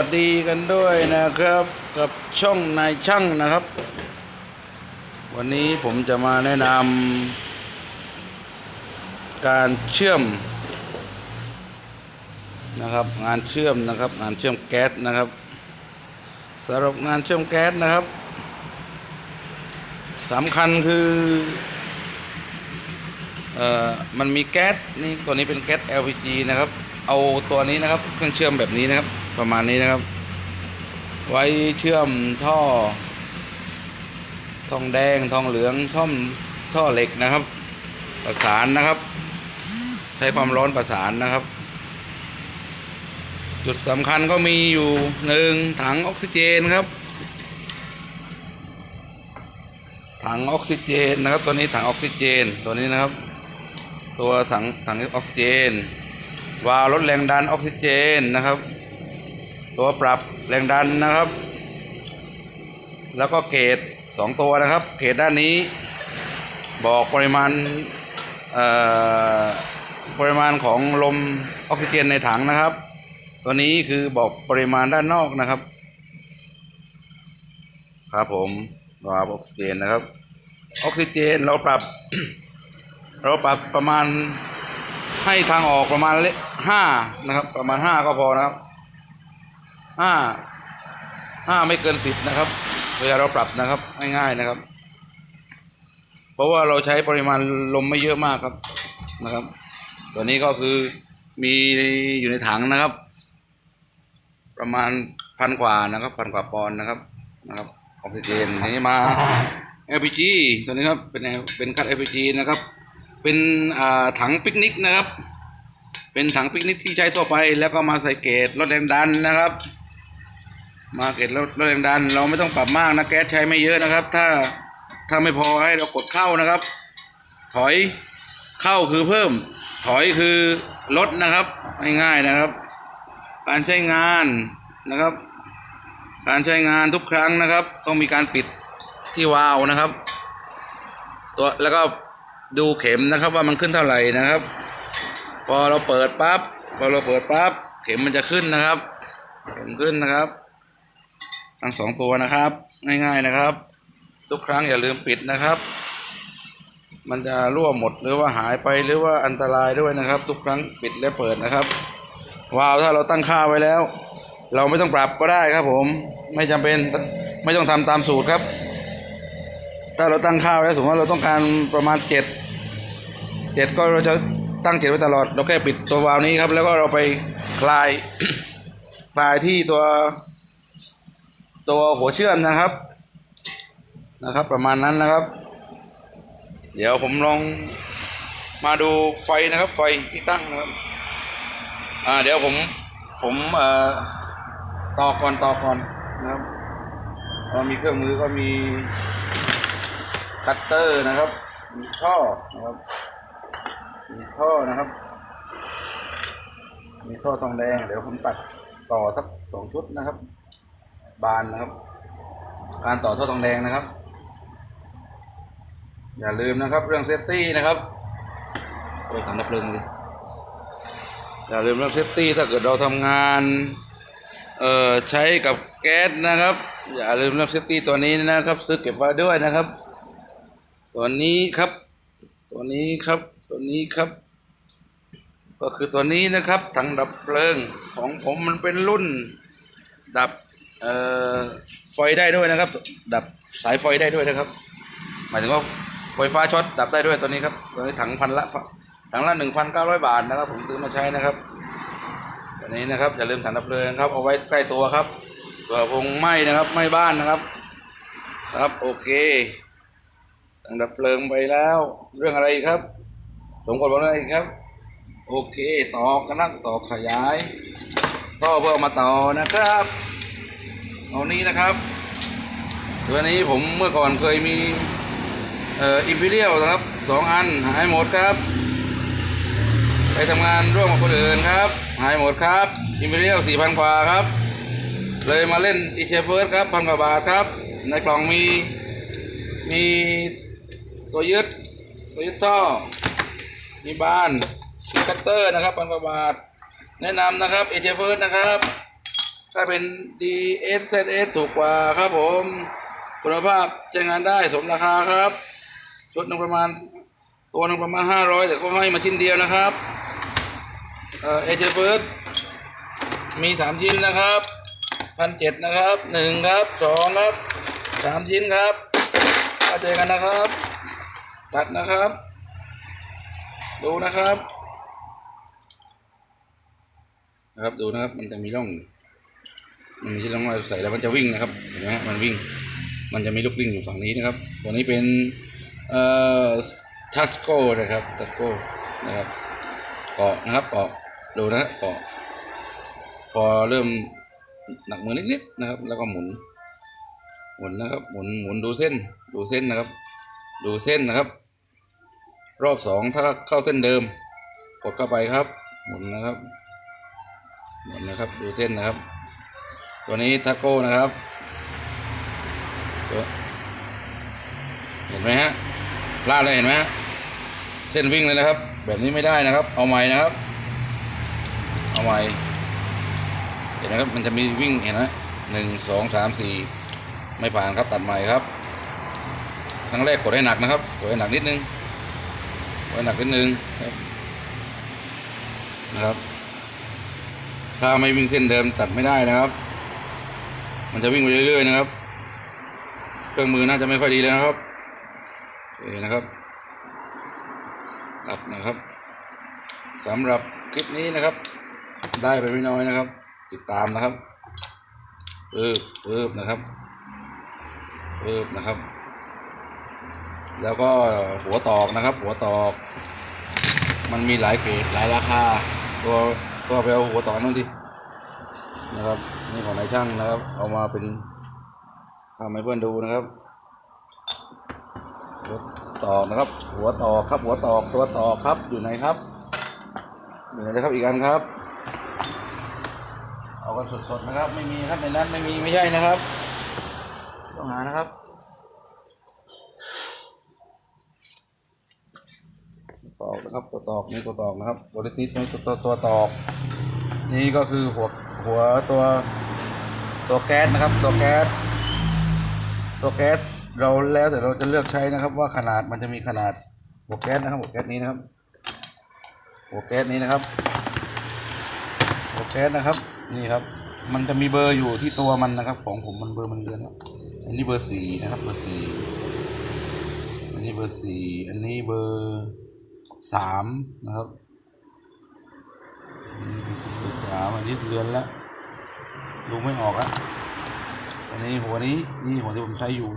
วัสดีกันด้วยนะครับ กับช่องนายช่างนะครับ วันนี้ผมจะมาแนะนำการเชื่อมนะครับ งานเชื่อมนะครับ งานเชื่อมแก๊สนะครับสำหรับงานเชื่อมแก๊สนะครับสำคัญคือเอ่อมันมีแก๊สนี่ตัวนี้เป็นแก๊ส LPG นะครับ เอาตัวนี้นะครับเครื่องเชื่อมแบบนี้นะครับ ประมาณนี้นะครับ ไว้เชื่อมท่อ ทองแดงทองเหลืองช่อมท่อเหล็กนะครับ ประสานนะครับ ใช้ความร้อนประสานนะครับ จุดสำคัญก็มีอยู่หนึ่งถังออกซิเจนครับ ถังออกซิเจนนะครับ ตัวนี้ถังออกซิเจนตัวนี้นะครับ ตัวถังถังออกซิเจนวาล์วลดแรงดันออกซิเจนนะครับ ตัวปรับแรงดันนะครับ แล้วก็เกจสองตัวนะครับ เกจด้านนี้ บอกปริมาณปริมาณของลมออกซิเจนในถังนะครับ ตัวนี้คือบอกปริมาณด้านนอกนะครับ ครับผมวาล์วออกซิเจนนะครับ ออกซิเจนเราปรับ เราปรับประมาณให้ทางออกประมาณเลห้านะครับ ประมาณห้าก็พอนะครับ ห้าห้าไม่เกินสิบนะครับเวลาเราปรับนะครับง่ายๆนะครับ เพราะว่าเราใช้ปริมาณลมไม่เยอะมากครับนะครับ ตัวนี้ก็คือมีอยู่ในถังนะครับ ประมาณพันกว่านะครับพันกว่าปอนด์นะครับนะครับออกซิเจนนี้มา LPG ตัวนี้ครับเป็นเป็นคัด LPG นะครับ เป็นอ่าถังปิกนิกนะครับ เป็นถังปิกนิกที่ใช้ทั่วไป แล้วก็มาใส่เกจลดแรงดันนะครับ มาเกจลดลดแรงดัน เราไม่ต้องปรับมากนะแก๊สใช้ไม่เยอะนะครับ ถ้าถ้าไม่พอให้เรากดเข้านะครับ ถอยเข้าคือเพิ่ม ถอยคือลดนะครับง่ายๆนะครับ การใช้งานนะครับ การใช้งานทุกครั้งนะครับ ต้องมีการปิดที่วาล์วนะครับ ตัวแล้วก็ดูเข็มนะครับว่ามันขึ้นเท่าไหร่นะครับ พอเราเปิดปั๊บพอเราเปิดปั๊บเข็มมันจะขึ้นนะครับ เข็มขึ้นนะครับ ทั้งสองตัวนะครับ ง่ายๆนะครับ ทุกครั้งอย่าลืมปิดนะครับ มันจะรั่วหมดหรือว่าหายไปหรือว่าอันตรายด้วยนะครับ ทุกครั้งปิดและเปิดนะครับวาล์วถ้าเราตั้งค่าไว้แล้ว เราไม่ต้องปรับก็ได้ครับผมไม่จำเป็นไม่ต้องทำตามสูตรครับ ถ้าเราตั้งค่าไว้สมมติว่าเราต้องการประมาณเจ็ดเจ็ดก็เราจะตั้งเจ็ดไว้ตลอด เราแค่ปิดตัววาล์วนี้ครับ แล้วก็เราไปคลายคลายที่ตัว ตัวหัวเชื่อมนะครับนะครับ ประมาณนั้นนะครับ เดี๋ยวผมลองมาดูไฟนะครับ ไฟที่ตั้งนะครับอ่าเดี๋ยวผมผมเอ่อต่อก่อนต่อก่อนนะครับเรามีเครื่องมือก็มีคัตเตอร์นะครับ มีท่อนะครับ มีท่อนะครับ มีท่อทองแดง เดี๋ยวผมตัดต่อสักสองชุดนะครับ บานนะครับ การต่อท่อทองแดงนะครับ อย่าลืมนะครับ เรื่องเซฟตี้นะครับโอ้ยถังดับเพลิงเลยอย่าลืมเรื่องเซฟตี้ถ้าเกิดเราทำงานเอ่อใช้กับแก๊สนะครับ อย่าลืมเรื่องเซฟตี้ตัวนี้นะครับ ซื้อเก็บไว้ด้วยนะครับ ตัวนี้ครับ ตัวนี้ครับ ตัวนี้ครับก็คือตัวนี้นะครับถังดับเพลิงของผมมันเป็นรุ่น ดับ เอ่อไฟได้ด้วยนะครับ ดับสายไฟได้ด้วยนะครับ หมายถึงว่าไฟฟ้าช็อตดับได้ด้วยตัวนี้ครับตัวนี้ถังพันละถังละหนึ่งพันเก้าร้อยบาทนะครับ ผมซื้อมาใช้นะครับตัวนี้นะครับอย่าลืมถังดับเพลิงครับเอาไว้ใกล้ตัวครับเผื่อพงไหม้นะครับไหม้บ้านนะครับ ครับโอเคถังดับเพลิงไปแล้ว เรื่องอะไรครับสมกดบอกอะไรครับ โอเค ต่อกันนักต่อขยาย ก็เพื่อมาต่อนะครับ เอานี้นะครับ ตัวนี้ผมเมื่อก่อนเคยมีเอ่ออิมพีเรียลนะครับสองอันหายหมดครับ ไปทำงานร่วมกับคนอื่นครับ หายหมดครับอิมพีเรียลสี่พันกว่าครับ เลยมาเล่นอีเชฟเฟิร์สครับพันกว่าบาทครับ ในกล่องมีมีตัวยึดตัวยึดท่อ มีบานมีคัตเตอร์นะครับพันกว่าบาท แนะนำนะครับเอเจเฟิร์สนะครับ ถ้าเป็น DS ZS ถูกกว่าครับผม คุณภาพใช้งานได้สมราคาครับชุดหนึ่งประมาณตัวหนึ่งประมาณห้าร้อยแต่เขาให้มาชิ้นเดียวนะครับเอ่อเอเจเฟิร์สมีสามชิ้นนะครับพันเจ็ดนะครับหนึ่งครับสองครับสามชิ้นครับมาเจอกันนะครับ ตัดนะครับ ดูนะครับนะครับดูนะครับมันจะมีร่อง มันมีที่ร่องรอยใส่แล้วมันจะวิ่งนะครับเห็นไหมมันวิ่ง มันจะมีลูกวิ่งอยู่ฝั่งนี้นะครับ ตัวนี้เป็นเอ่อทัสโกนะครับทัสโกนะครับเกาะนะครับเกาะดูนะฮะเกาะพอเริ่มหนักมือนิดๆนะครับ แล้วก็หมุน หมุนนะครับ หมุนหมุนดูเส้นดูเส้นนะครับ ดูเส้นนะครับ รอบสองถ้าเข้าเส้นเดิม กดเข้าไปครับ หมุนนะครับ หมุนนะครับ ดูเส้นนะครับ ตัวนี้ทัโก้นะครับเห็นไหมฮะลาดเลยเห็นไหมฮะเส้นวิ่งเลยนะครับ แบบนี้ไม่ได้นะครับ เอาใหม่นะครับ เอาใหม่เห็นไหมครับมันจะมีวิ่งเห็นไหมหนึ่งสองสามสี่ไม่ผ่านครับตัดใหม่ครับครั้งแรกกดให้หนักนะครับกดให้หนักนิดนึงกดให้หนักนิดนึงครับนะครับ ถ้าไม่วิ่งเส้นเดิมตัดไม่ได้นะครับ มันจะวิ่งไปเรื่อยๆนะครับ เครื่องมือน่าจะไม่ค่อยดีเลยนะครับโอเคนะครับ ตัดนะครับสำหรับคลิปนี้นะครับ ได้ไปไม่น้อยนะครับ ติดตามนะครับปึ๊บปึ๊บนะครับปึ๊บนะครับ แล้วก็หัวตอกนะครับ หัวตอก มันมีหลายเกรดหลายราคา ตัวตัวไปเอาหัวตอกนั่นดิ นะครับนี่ของนายช่างนะครับ เอามาเป็นทำให้เพื่อนดูนะครับหัวตอกนะครับ หัวตอกครับ หัวตอกตัวตอกครับอยู่ไหนครับอยู่ไหนนะครับอีกอันครับ เอากันสดๆนะครับ ไม่มีครับในนั้นไม่มีไม่ใช่นะครับ ต้องหานะครับตอกนะครับตัวตอกนี่ตัวตอกนะครับตัวนิดๆนี่ตัวตัวตัวตอก นี่ก็คือหัว หัวตัวตัวแก๊สนะครับ ตัวแก๊สตัวแก๊สเราแล้วแต่เราจะเลือกใช้นะครับ ว่าขนาดมันจะมีขนาดหัวแก๊สนะครับหัวแก๊สนี้นะครับหัวแก๊สนี้นะครับหัวแก๊สนะครับนี่ครับ มันจะมีเบอร์อยู่ที่ตัวมันนะครับ ของผมมันเบอร์มันเดือนอันนี้เบอร์สี่นะครับ เบอร์สี่อันนี้เบอร์สี่อันนี้เบอร์สามนะครับ นี่เบอร์สี่เบอร์สามอันนี้เดือนแล้วดูไม่ออกแล้วอันนี้หัวนี้นี่หัวที่ผมใช้อยู่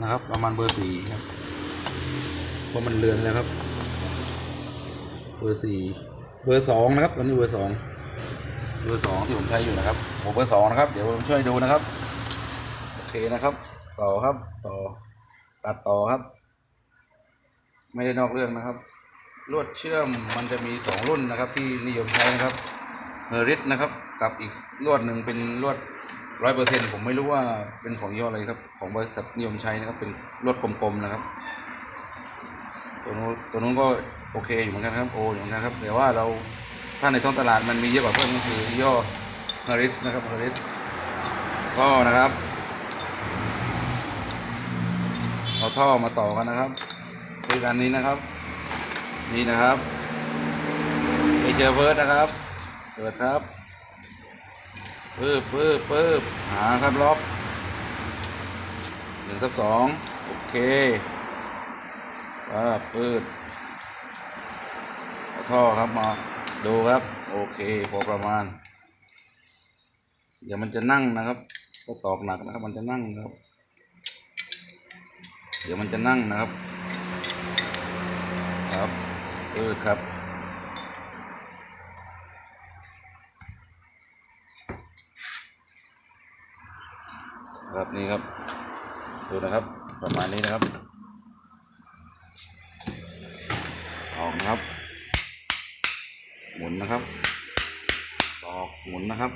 นะครับ ประมาณเบอร์สี่ครับเพราะมันเลือนแล้วครับ เบอร์สี่เบอร์สองนะครับตอนนี้เบอร์สองเบอร์สองที่ผมใช้อยู่นะครับผมเบอร์สองนะครับ เดี๋ยวผมช่วยดูนะครับโอเคนะครับ ต่อครับ ต่อตัดต่อครับ ไม่ได้นอกเรื่องนะครับ ลวดเชื่อมมันจะมีสองรุ่นนะครับ ที่นิยมใช้นะครับเฮอริสนะครับ กับอีกลวดหนึ่งเป็นลวดร้อยเปอร์เซ็นผมไม่รู้ว่าเป็นของยี่ห้ออะไรครับ ของบริษัทนิยมใช้นะครับ เป็นลวดกลมๆนะครับ ตัวนู้นตัวนู้นก็โอเคอยู่เหมือนกันครับโออยู่เหมือนกันครับแต่ว่าเราถ้าในท้องตลาดมันมีเยอะกว่าเพิ่มก็คือย่อเฮาริสนะครับเฮาริสก็นะครับเอาท่อมาต่อกันนะครับด้วยกันนี้นะครับ นี่นะครับเอเจอเวิร์ดนะครับ เปิดครับปึ๊บปึ๊บปึ๊บหาครับล็อกหนึ่งทับสองโอเคอ่าปืดเอาท่อครับมาดูครับ โอเค พอประมาณ เดี๋ยวมันจะนั่งนะครับก็ตอกหนักนะครับ มันจะนั่งนะครับ เดี๋ยวมันจะนั่งนะครับ ครับ ปืดครับ ครับนี่ครับ ดูนะครับ ประมาณนี้นะครับออกนะครับ หมุนนะครับตอกหมุนนะครับ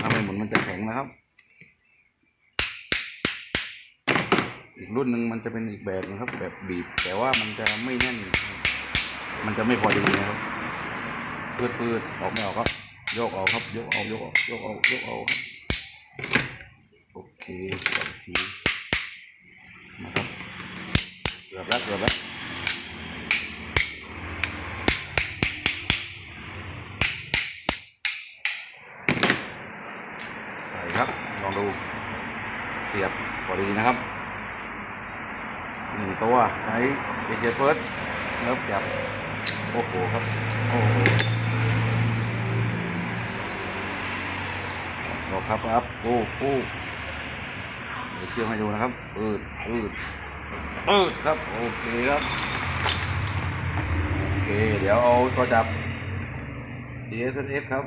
ถ้าไม่หมุนมันจะแข็งนะครับ อีกรุ่นหนึ่งมันจะเป็นอีกแบบนะครับ แบบบีบ แต่ว่ามันจะไม่แน่น มันจะไม่พอดีนะครับปืดปืดออกไม่ออกครับ ยกเอาครับยกเอายกเอายกเอายกเอาโอเคสองทีนะครับเกือบแล้วเกือบแล้วใส่ครับลองดูเสียบพอดีนะครับหนึ่งตัวใช้เอเจเฟิร์สแล้วจับ โอ้โหครับโอ้โหรอครับครับโอ้โหเดี๋ยวเชื่อมให้ดูนะครับอืดอืดอืดครับโอเคครับโอเคเดี๋ยวเอาตัวจับ DSS ครับ